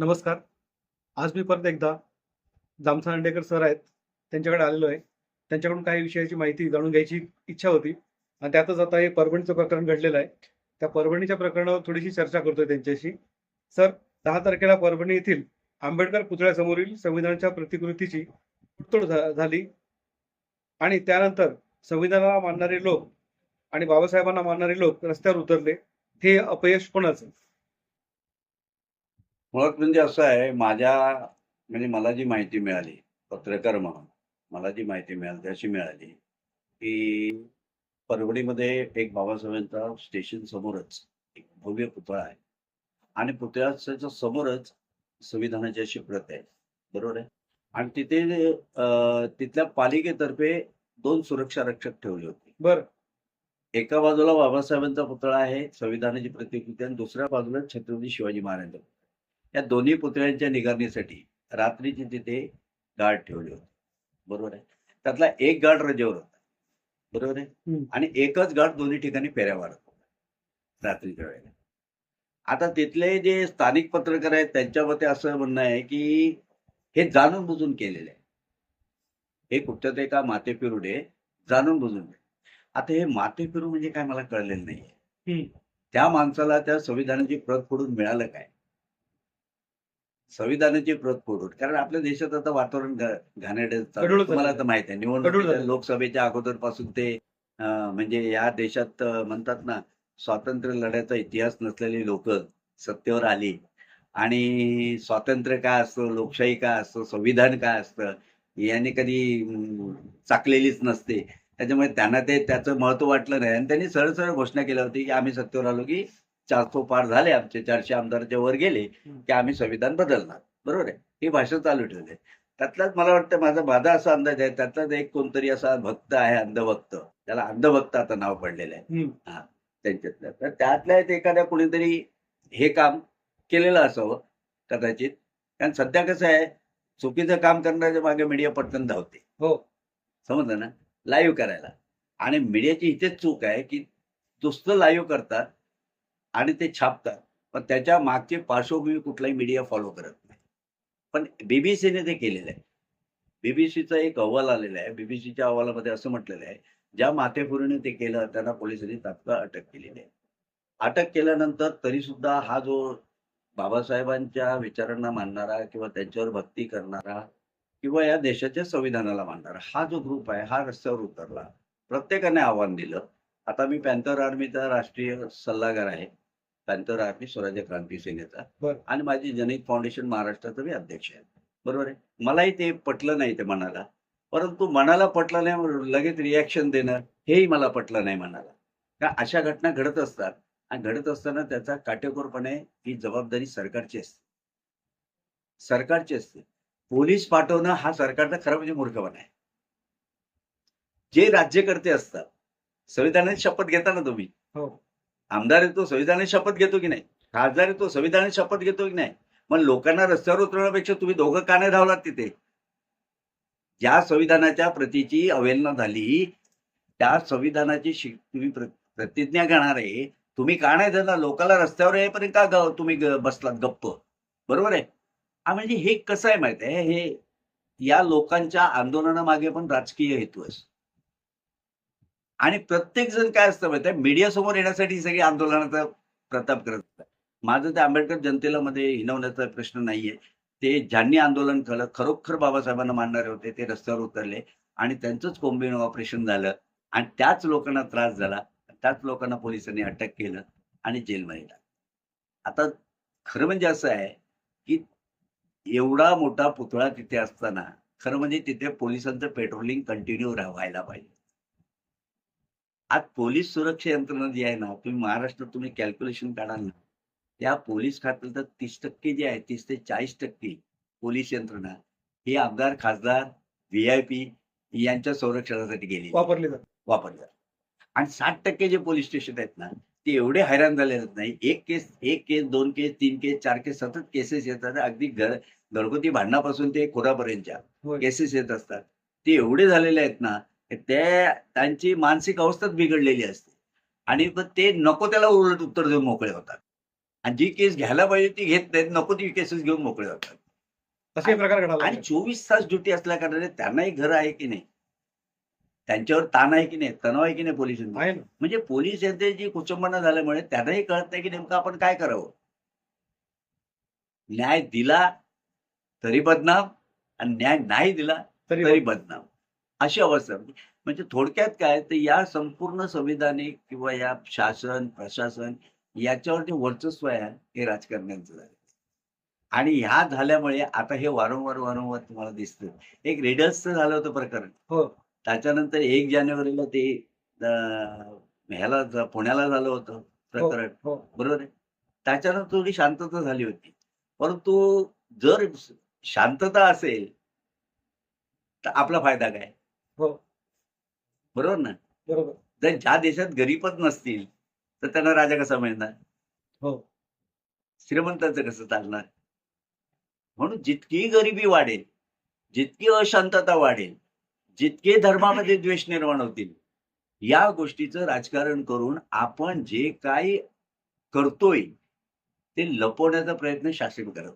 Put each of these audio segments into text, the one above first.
नमस्कार. आज मी परत एकदा जामसा अंडेकर सर आहेत त्यांच्याकडे आलेलो आहे. त्यांच्याकडून काही विषयाची माहिती जाणून घ्यायची इच्छा होती. आणि त्यातच आता हे परभणीचं प्रकरण घडलेलं आहे. त्या परभणीच्या प्रकरणावर थोडीशी चर्चा करतोय त्यांच्याशी. सर दहा तारखेला परभणी येथील आंबेडकर पुतळ्यासमोरील संविधानाच्या प्रतिकृतीची तोड झाली. आणि त्यानंतर संविधानाला मानणारे लोक आणि बाबासाहेबांना मानणारे लोक रस्त्यावर उतरले. हे अपयश कोणाचं? मुळात म्हणजे असं आहे माझ्या म्हणजे मला जी माहिती मिळाली पत्रकार म्हणून मला जी माहिती मिळाली ती अशी मिळाली की परभणीमध्ये एक बाबासाहेबांचा स्टेशन समोरच एक भव्य पुतळा आहे. आणि पुतळ्याच्या समोरच संविधानाची अशी प्रत आहे. बरोबर आहे? आणि तिथे तिथल्या पालिकेतर्फे दोन सुरक्षा रक्षक ठेवले होते. बरं. एका बाजूला बाबासाहेबांचा पुतळा आहे संविधानाची प्रतिकृती आणि दुसऱ्या बाजूला छत्रपती शिवाजी महाराजांचा या दोन्ही पुतळ्यांच्या निगारणीसाठी रात्रीचे तिथे गार्ड ठेवले होते. बरोबर आहे? त्यातला एक गार्ड रजेवर होता. बरोबर आहे. आणि एकच गार्ड दोन्ही ठिकाणी फेऱ्या मारत होता. रात्रीच्या वेळेला. आता तिथले जे स्थानिक पत्रकार आहेत त्यांच्या मते असं म्हणणं आहे की हे जाणून बुजून केलेलं आहे. हे कुठच्या ते एका माते फिरुडे जाणून बुजून आता हे माते फिरू म्हणजे काय मला कळलेलं नाहीये. हम्म. त्या माणसाला त्या संविधानाची प्रत फोडून मिळालं काय? संविधानाची प्रत फोडून कारण आपल्या देशात आता वातावरण घाणेरडं तुम्हाला तर माहीत आहे. निवडणूक. लोकसभेच्या अगोदरपासून ते म्हणजे या देशात म्हणतात ना स्वातंत्र्य लढ्याचा इतिहास नसलेली लोक सत्तेवर आली. आणि स्वातंत्र्य काय असतं? लोकशाही काय असतं? संविधान काय असतं? याने कधी चाकलेलीच नसते. त्याच्यामुळे त्यांना ते त्याचं महत्त्व वाटलं नाही. आणि त्यांनी सरळ सरळ घोषणा केली होती की आम्ही सत्तेवर आलो की चारसो पार झाले आमचे चारशे आमदाराच्या वर गेले की आम्ही संविधान बदलणार. बरोबर आहे? ही भाषा चालू ठेवले. त्यातलाच मला वाटतं माझा माझा असा अंदाज आहे त्यातलाच एक कोणतरी असा भक्त आहे अंधभक्त. त्याला अंधभक्त आता नाव पडलेलं आहे. हम्म. त्यांच्यातल्या तर त्यातल्या एखाद्या कुणीतरी हे काम केलेलं असावं कदाचित. कारण सध्या कसं आहे चुकीचं काम करण्याच्या मागे मीडिया पटकन धावते. हो. समजलं ना? लाईव्ह करायला. आणि मीडियाची इथेच चूक आहे की नुसतं लाईव्ह करतात आणि ते छापतात. पण त्याच्या मागची पार्श्वभूमी कुठलाही मीडिया फॉलो करत नाही. पण बीबीसीने ते केलेलं आहे. बीबीसीचा एक अहवाल आलेला आहे. बीबीसीच्या अहवालामध्ये असं म्हटलेलं आहे ज्या माथेपुरीने ते केलं त्यांना पोलिसांनी तात्काळ अटक केलेली आहे. अटक केल्यानंतर तरी सुद्धा हा जो बाबासाहेबांच्या विचारांना मानणारा किंवा त्यांच्यावर भक्ती करणारा किंवा या देशाच्या संविधानाला मानणारा हा जो ग्रुप आहे हा रस्त्यावर उतरला. प्रत्येकाने आव्हान दिलं. आता मी पॅन्थर आर्मीचा राष्ट्रीय सल्लागार आहे. पॅन्थर आर्मी स्वराज्य क्रांती सेनेचा. आणि माझी जनहित फाउंडेशन महाराष्ट्राचा मी अध्यक्ष आहे. बरोबर आहे? मलाही ते पटलं नाही ते मनाला परंतु मनाला पटलं नाही लगेच रिॲक्शन देणं हेही मला पटलं नाही मनाला का अशा घटना घडत असतात आणि घडत असताना त्याचा काटेकोरपणे ही जबाबदारी सरकारची असते. सरकारची असते. पोलीस पाठवणं हा सरकारचा खरा म्हणजे मूर्खपणा आहे. जे राज्यकर्ते असतात संविधानाची शपथ घेता ना तुम्ही? हो. आमदार येतो संविधान शपथ घेतो की नाही? खासदार येतो संविधान शपथ घेतो की नाही? मग लोकांना रस्त्यावर उतरवण्यापेक्षा तुम्ही दोघं का नाही धावलात तिथे. ज्या संविधानाच्या प्रतीची अवहेलना झाली त्या संविधानाची तुम्ही प्रतिज्ञा घेणार आहे. तुम्ही का नाही धरला? लोकांना रस्त्यावर येईपर्यंत का तुम्ही बसलात गप्प? बरोबर आहे? हा म्हणजे हे कसं आहे माहिती आहे? हे या लोकांच्या आंदोलनामागे पण राजकीय हेतू असतो. आणि प्रत्येक जण काय असतं माहिती आहे? मीडिया समोर येण्यासाठी सगळी आंदोलनाचा प्रताप करत असतात. माझं ते आंबेडकर जनतेला मध्ये हिनवण्याचा प्रश्न नाहीये. ते ज्यांनी आंदोलन केलं खरोखर बाबासाहेबांना मानणारे होते ते रस्त्यावर उतरले आणि त्यांचंच कोंबिन ऑपरेशन झालं आणि त्याच लोकांना त्रास झाला. त्याच लोकांना पोलिसांनी अटक केलं आणि जेलमध्ये टाकलं. आता खरं म्हणजे असं आहे की एवढा मोठा पुतळा तिथे असताना खरं म्हणजे तिथे पोलिसांचं पेट्रोलिंग कंटिन्यू व्हायला पाहिजे. आज पोलीस सुरक्षा यंत्रणा जी आहे ना तुम्ही महाराष्ट्रात तुम्ही कॅल्क्युलेशन काढाल ना त्या पोलीस खात्याला तर तीस टक्के जे आहे तीस ते चाळीस टक्के पोलीस यंत्रणा ही आमदार खासदार व्ही आय पी यांच्या संरक्षणासाठी गेली वापरले वापरतात आणि साठ टक्के जे पोलीस स्टेशन आहेत ना ते एवढे हैराण झालेले आहेत नाही. एक केस एक केस दोन केस तीन केस चार केस सतत केसेस येतात अगदी घर घरगुती भांडणापासून ते खोरापर्यंतच्या. केसेस येत असतात. ते एवढे झालेले आहेत ना ते त्यांची मानसिक अवस्थाच बिघडलेली असते. आणि ते नको त्याला उलट उत्तर देऊन मोकळे होतात. आणि जी केस घ्यायला पाहिजे ती घेत नाहीत नको ती केसेस घेऊन मोकळे जातात असे प्रकार घडाला आणि चोवीस तास ड्युटी असल्या कारणाने त्यांनाही घर आहे की नाही? त्यांच्यावर ताण आहे की नाही? तणाव आहे की नाही ना. म्हणजे पोलीस यांची कुचंबना झाल्यामुळे त्यांनाही कळत नाही की नेमकं आपण काय करावं? न्याय दिला तरी बदनाम आणि न्याय नाही दिला तरी बदनाम. अशी अवस्था. म्हणजे थोडक्यात काय तर या संपूर्ण संविधानिक किंवा या शासन प्रशासन याच्यावर जे वर्चस्व आहे हे राजकारण्यांचं झालं. आणि ह्या झाल्यामुळे आता हे वारंवार वारंवार तुम्हाला दिसतं एक रेडर्सचं झालं होतं प्रकरण. हो. त्याच्यानंतर एक जानेवारीला ते ह्याला पुण्याला झालं होतं प्रकरण. हो. बरोबर आहे? त्याच्यानंतर थोडी शांतता झाली होती. परंतु जर शांतता असेल तर आपला फायदा काय? हो. बरोबर ना? बरोबर. जर ज्या देशात गरीबच नसतील तर त्यांना राजा कसा मिळणार? हो. श्रीमंताचं कसं चालणार? म्हणून जितकी गरिबी वाढेल जितकी अशांतता वाढेल जितके धर्मामध्ये द्वेष निर्माण होतील या गोष्टीचं राजकारण करून आपण जे काही करतोय ते लपवण्याचा प्रयत्न शासन करत.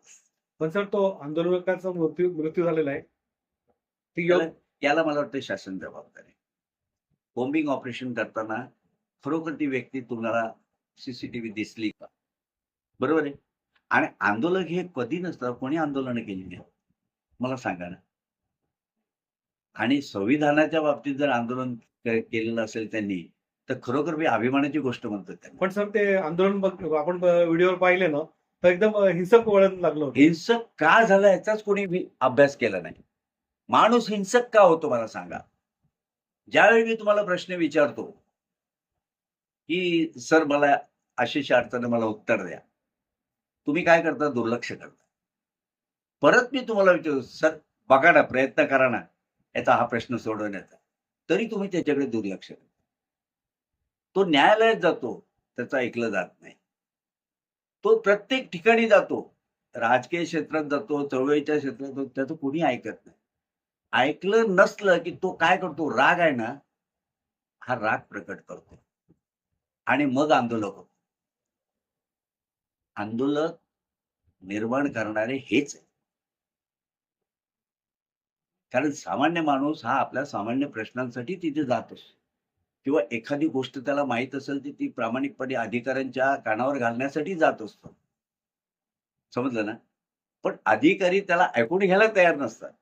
पण सर तो आंदोलकाचा मृत्यू मृत्यू झालेला आहे. ती योग त्याला याला मला वाटतं शासन जबाबदार आहे. बॉम्बिंग ऑपरेशन करताना खरोखर ती व्यक्ती तुम्हाला सीसीटीव्ही दिसली का? बरोबर आहे? आणि आंदोलक हे कधी नसतं कोणी आंदोलन केली मला सांगा ना. आणि संविधानाच्या बाबतीत जर आंदोलन केलेलं असेल त्यांनी तर खरोखर मी अभिमानाची गोष्ट म्हणतो पण सर ते आंदोलन आपण व्हिडिओवर पाहिले ना तर एकदम हिंसक वळण लागलं हिंसक का झालं याचाच कोणी अभ्यास केला नाही. माणूस हिंसक का होतो मला सांगा. ज्यावेळी मी तुम्हाला प्रश्न विचारतो की सर मला अशी अडचण मला उत्तर द्या. तुम्ही काय करता? दुर्लक्ष करता. परत मी तुम्हाला विचारतो सर बघा ना प्रयत्न करा ना. याचा हा प्रश्न सोडवण्याचा. तरी तुम्ही त्याच्याकडे दुर्लक्ष करता तो न्यायालयात जातो त्याचं ऐकलं जात नाही. तो प्रत्येक ठिकाणी जातो. राजकीय क्षेत्रात जातो चळवळीच्या क्षेत्रात जातो त्याचं कोणी ऐकत नाही. ऐकलं नसलं की तो काय करतो? राग आहे ना हा राग प्रकट करतो. आणि मग आंदोलक होतो. आंदोलक निर्माण करणारे हेच आहे कारण सामान्य माणूस हा आपल्या सामान्य प्रश्नांसाठी तिथे जात असतो. किंवा एखादी गोष्ट त्याला माहीत असेल तर ती प्रामाणिकपणे अधिकाऱ्यांच्या कानावर घालण्यासाठी जात असतो. समजलं ना? पण अधिकारी त्याला ऐकून घ्यायला तयार नसतात.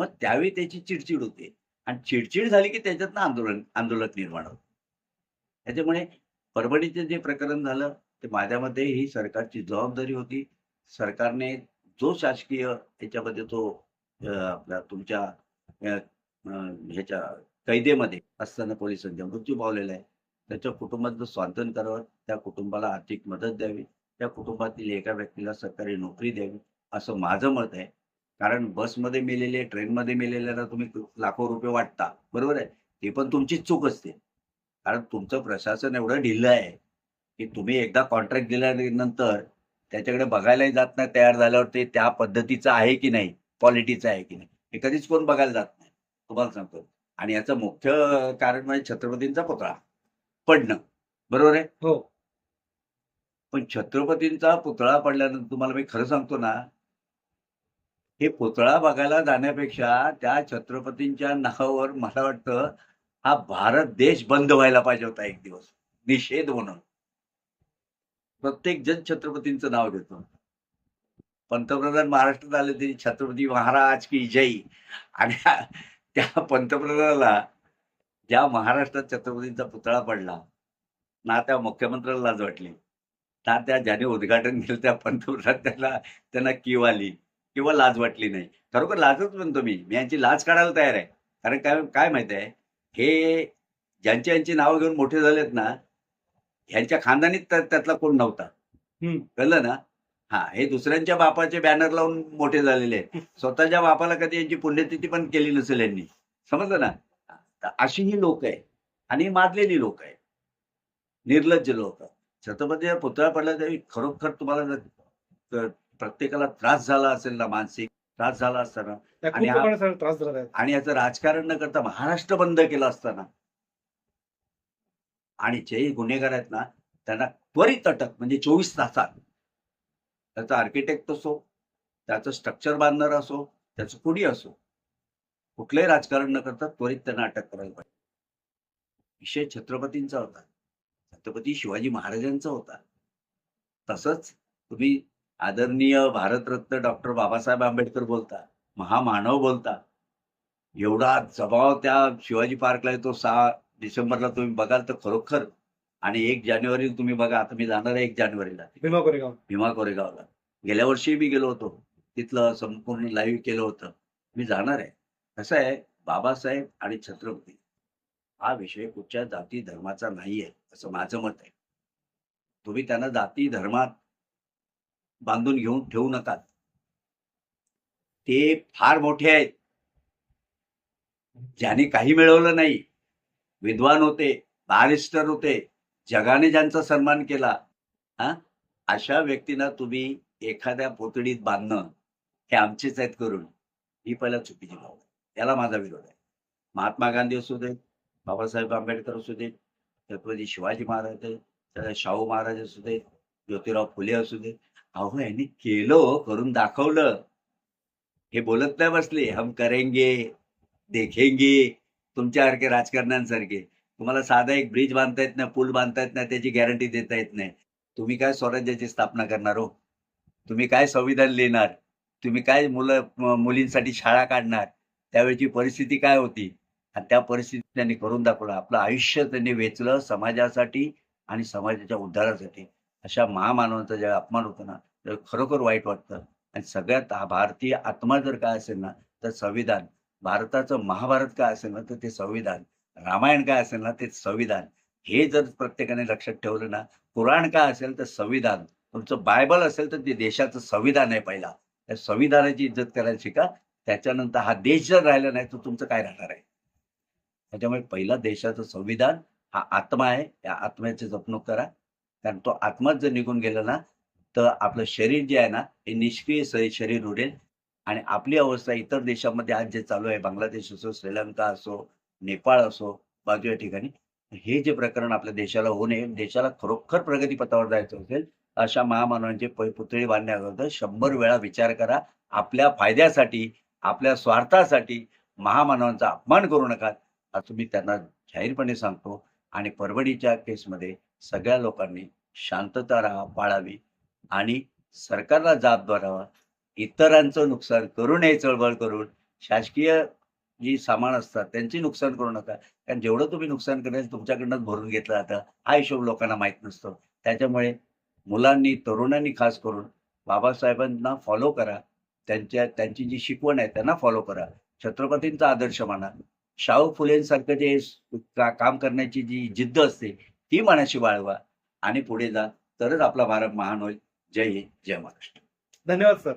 मग त्यावेळी त्याची चिडचिड होते. आणि चिडचिड झाली की त्याच्यातनं आंदोलन आंदोलन निर्माण होतं. त्याच्यामुळे परभणीचं जे प्रकरण झालं ते माझ्या ही सरकारची जबाबदारी होती. सरकारने जो शासकीय याच्यामध्ये तो आपल्या आपला तुमच्या ह्याच्या कैदेमध्ये असताना पोलिसांच्या मृत्यू पावलेला आहे त्याच्या कुटुंबाचं स्वांतन करावं त्या कुटुंबाला आर्थिक मदत द्यावी त्या कुटुंबातील एका व्यक्तीला सरकारी नोकरी द्यावी असं माझं मत आहे. कारण बसमध्ये मेलेले ट्रेनमध्ये मेलेल्यांना तुम्ही लाखो रुपये वाटता. बरोबर आहे? ते पण तुमचीच चूक असते. कारण तुमचं प्रशासन एवढं ढिल्लं आहे की तुम्ही एकदा कॉन्ट्रॅक्ट दिल्यानंतर त्याच्याकडे बघायलाही जात नाही तयार झाल्यावर ते त्या पद्धतीचं आहे की नाही क्वालिटीचं आहे की नाही हे कधीच कोण बघायला जात नाही. तुम्हाला सांगतो. आणि याचं मुख्य कारण म्हणजे छत्रपतींचा पुतळा पडणं. बरोबर आहे? हो. पण छत्रपतींचा पुतळा पडल्यानंतर तुम्हाला मी खरं सांगतो ना हे पुतळा बघायला जाण्यापेक्षा त्या छत्रपतींच्या नावावर मला वाटतं हा भारत देश बंद व्हायला पाहिजे होता एक दिवस. निषेध म्हणून. प्रत्येक जण छत्रपतींचं नाव घेतो. पंतप्रधान महाराष्ट्रात आले तरी छत्रपती महाराज की जय. आणि त्या पंतप्रधानाला ज्या महाराष्ट्रात छत्रपतींचा पुतळा पडला ना त्या मुख्यमंत्र्याला लाज वाटली. ना त्या ज्याने उद्घाटन केलं त्या पंतप्रधान त्याला त्यांना किव आली. किंवा लाज वाटली नाही. खरोखर लाजच म्हणतो मी. मी यांची लाज काढायला तयार आहे. कारण काय काय माहिती आहे? हे ज्यांची यांची नावं घेऊन मोठे झालेत ना ह्यांच्या खानदानीत त्या- त्यातला कोण नव्हता. कळलं ना? हा हे दुसऱ्यांच्या बापाचे बॅनर लावून मोठे झालेले आहेत. स्वतःच्या बापाला कधी यांची पुण्यतिथी पण केली नसेल यांनी. समजलं ना? तर अशी ही लोक आहे आणि माजलेली लोक आहे निर्लज्ज लोक. छत्रपती पुतळा पडला तरी खरोखर तुम्हाला प्रत्येकाला त्रास झाला असेल ना मानसिक त्रास झाला असताना. आणि त्रास झाला आहे. आणि याचं राजकारण न करता महाराष्ट्र बंद केलं असताना. आणि जे गुन्हेगार आहेत ना त्यांना त्वरित अटक म्हणजे चोवीस तासात. त्याचा आर्किटेक्ट असो त्याचं स्ट्रक्चर बांधणार असो त्याचं कुणी असो कुठलंही राजकारण न करता त्वरित त्यांना अटक करायला पाहिजे. विषय छत्रपतींचा होता. छत्रपती शिवाजी महाराजांचा होता. तसंच तुम्ही आदरणीय भारतरत्न डॉक्टर बाबासाहेब आंबेडकर बोलता महामानव बोलता एवढा जबाव त्या शिवाजी पार्कला येतो सहा डिसेंबरला तुम्ही बघाल तर खरोखर आणि एक जानेवारी तुम्ही बघा आता मी जाणार आहे एक जानेवारीला. भीमा कोरेगाव. भीमा कोरेगावला. गेल्या वर्षी मी गेलो होतो तिथलं संपूर्ण लाईव्ह केलं होतं मी जाणार आहे. कसं आहे बाबासाहेब आणि छत्रपती हा विषय कुठच्या जाती धर्माचा नाही आहे असं माझं मत आहे. तुम्ही त्यांना जाती धर्मात बांधून घेऊन ठेवू नका ते फार मोठे आहेत. ज्यांनी काही मिळवलं नाही. विद्वान होते बॅरिस्टर होते जगाने ज्यांचा सन्मान केला हा? अशा व्यक्तींना तुम्ही एखाद्या पोतडीत बांधणं हे आमचेच आहेत करून ही पहिला चुकीची भाव आहे. त्याला माझा विरोध आहे. महात्मा गांधी असू देत बाबासाहेब आंबेडकर असू देत छत्रपती शिवाजी महाराज शाहू महाराज असू देत ज्योतिराव फुले असू देत अहो यांनी केलो करून दाखवलं. हे बोलत नाही बसले. हम करेंगे देखेंगे तुमच्यासारखे राजकारण्यांसारखे. तुम्हाला साधा एक ब्रिज बांधता येत नाही पूल बांधता येत नाही त्याची गॅरंटी देता येत नाही. तुम्ही काय स्वराज्याची स्थापना करणार हो? तुम्ही काय संविधान लिहिणार? तुम्ही काय मुलं मुलींसाठी शाळा काढणार? त्यावेळची परिस्थिती काय होती? आणि त्या परिस्थितीत त्यांनी करून दाखवलं. आपलं आयुष्य त्यांनी वेचलं समाजासाठी आणि समाजाच्या उद्धारासाठी. अशा महामानवांचा ज्या अपमान होतो ना तर खरोखर वाईट वाटतं. आणि सगळ्यात भारतीय आत्मा जर काय असेल ना तर संविधान. भारताचं महाभारत काय असेल ना तर ते संविधान. रामायण काय असेल ना ते संविधान. हे जर प्रत्येकाने लक्षात ठेवलं ना पुराण काय असेल तर संविधान. तुमचं बायबल असेल तर ते देशाचं संविधान आहे पहिला. त्या संविधानाची इज्जत करायला शिका त्याच्यानंतर हा देश जर राहिला नाही तर तुमचं काय राहणार आहे? त्याच्यामुळे पहिला देशाचं संविधान हा आत्मा आहे. या आत्म्याची जपणूक करा. कारण तो आत्माच जर निघून गेला ना तर आपलं शरीर जे आहे ना हे निष्क्रिय शरीर उडेल. आणि आपली अवस्था इतर देशामध्ये आज जे चालू आहे बांगलादेश असो श्रीलंका असो नेपाळ असो बाजूच्या ठिकाणी हे जे प्रकरण आपल्या देशाला होऊ नये देशाला खरोखर प्रगतीपथावर जायचं असेल अशा महामानवांचे पै- पुतळी बांधण्याकरता शंभर वेळा विचार करा. आपल्या फायद्यासाठी आपल्या स्वार्थासाठी महामानवांचा अपमान करू नका. असं मी त्यांना जाहीरपणे सांगतो. आणि परभणीच्या केसमध्ये सगळ्या लोकांनी शांतता राहा पाळावी आणि सरकारला जाब धरावा. इतरांचं नुकसान करू नये चळवळ करून शासकीय जी सामान असतात त्यांची नुकसान करू नका. कारण जेवढं तुम्ही नुकसान करेल तुमच्याकडनं भरून घेतलं जातं. हा हिशोब लोकांना माहीत नसतो. त्याच्यामुळे मुलांनी तरुणांनी खास करून बाबासाहेबांना फॉलो करा. त्यांच्या त्यांची जी शिकवण आहे त्यांना फॉलो करा. छत्रपतींचा आदर्श माना. शाहू फुलेंसारखं जे का- काम करण्याची जी जिद्द असते ती मनाशी बाळगा आणि पुढे जा. तरच आपला भारत महान होईल. जय हिंद जय महाराष्ट्र. धन्यवाद सर.